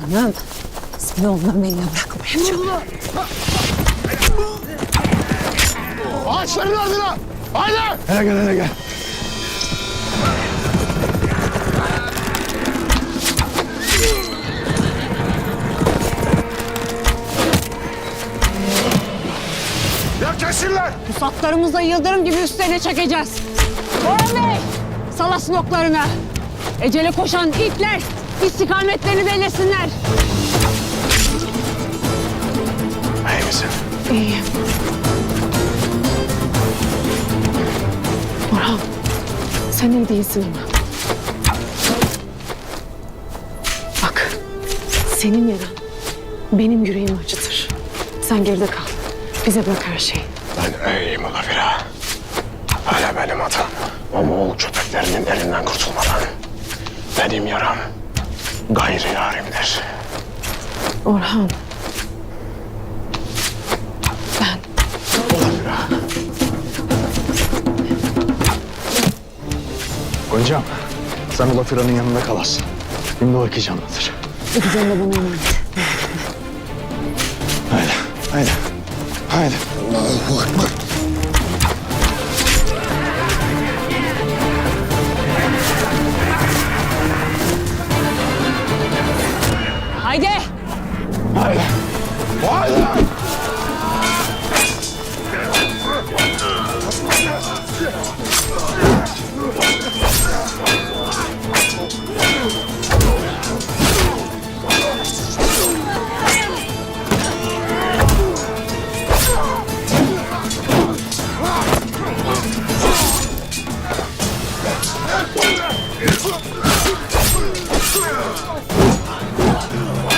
Hanım, seni onların eline bırakmayacağım. Ağaçların ardına! Haydi! Hele gel hele gel. Ya kesinler! Pusatlarımızla yıldırım gibi üstlerine çekeceğiz. Orhan Bey, salasın oklarını. Ecele koşan itler istikametlerini belirsinler. İyi misin? İyiyim. Orhan, sen iyi değilsin ama. Bak, senin yaran benim yüreğimi acıtır. Sen geride kal. Bize bırak her şeyi. Ben iyiyim Olafira. Hala benim hatam. O Moğol köpeklerinin elinden kurtulmadan. Benim yaram gayri yarimdir. Orhan. Ben. Goncam sen Ulafira'nın yanında kalasın. Şimdi o iki canlıdır. gideceğim de bana emanet. Haydi haydi. Oh, my God.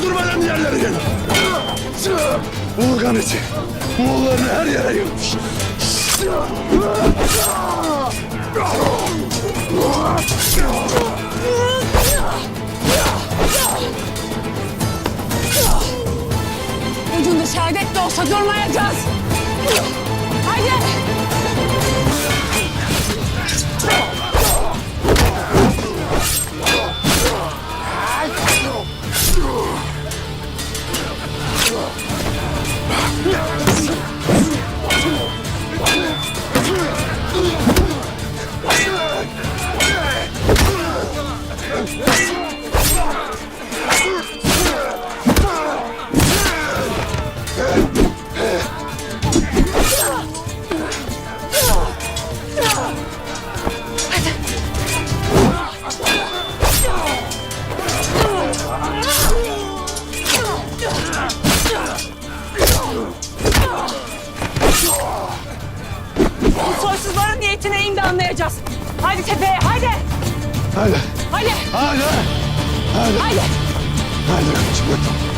Öldürmeden diğerleri gelir. Uğurkan eti. Moğollarını her yere yığmış. Ucunda şehadet de olsa durmayacağız. Bu soysuzların niyetine indi anlayacağız. Haydi tepeye haydi. Haydi. Haydi. Haydi. Haydi. Haydi. Haydi. Haydi.